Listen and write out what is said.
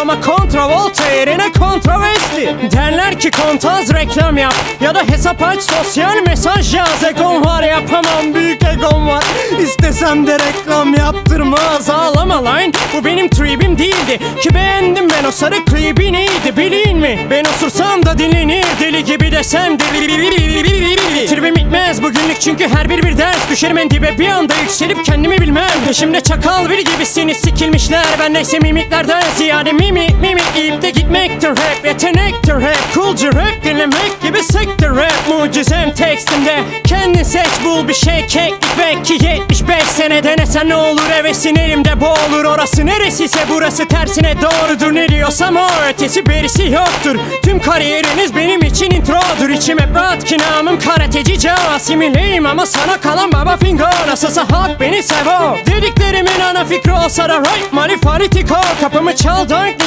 ama kontravolta yerine kontroversi Derler ki kontaz reklam yap. Ya da hesap aç sosyal mesaj yaz. Egom var yapamam büyük egom var. İstesem de reklam yaptırmaz. Ağlama lan bu benim tribim değildi. Ki beğendim ben o sarı klibi neydi bilin mi? Ben osursam da dinlenir deli gibi desem deli Tribim bitmez bugünlük çünkü her bir bir ders Düşerim en dibe. Bir anda yükselip kendimi bilmem. Peşimde çakal bir gibisiniz. Sikilmişler. Ben neyse mimiklerden ziyade mimi mimi İyip de gitmektir rap yetenektir rap. Coolcu rap dinlemek gibi sektir rap. Mucizem tekstimde kendin seç bul bir şey. Keklik Belki 75 sene denesen ne olur? Hevesin elimde boğulur. Orası neresiyse burası tersine doğrudur. Ne diyorsam o ötesi berisi yoktur. Tüm kariyeriniz benim için introdur. İçim hep rahat ki namım karateci Joe Asimileyim ama sana kalan baba fingo Nasılsa halk beni sevo Dediklerimin ana fikri olsa da right Mali fanitiko Kapımı çal dank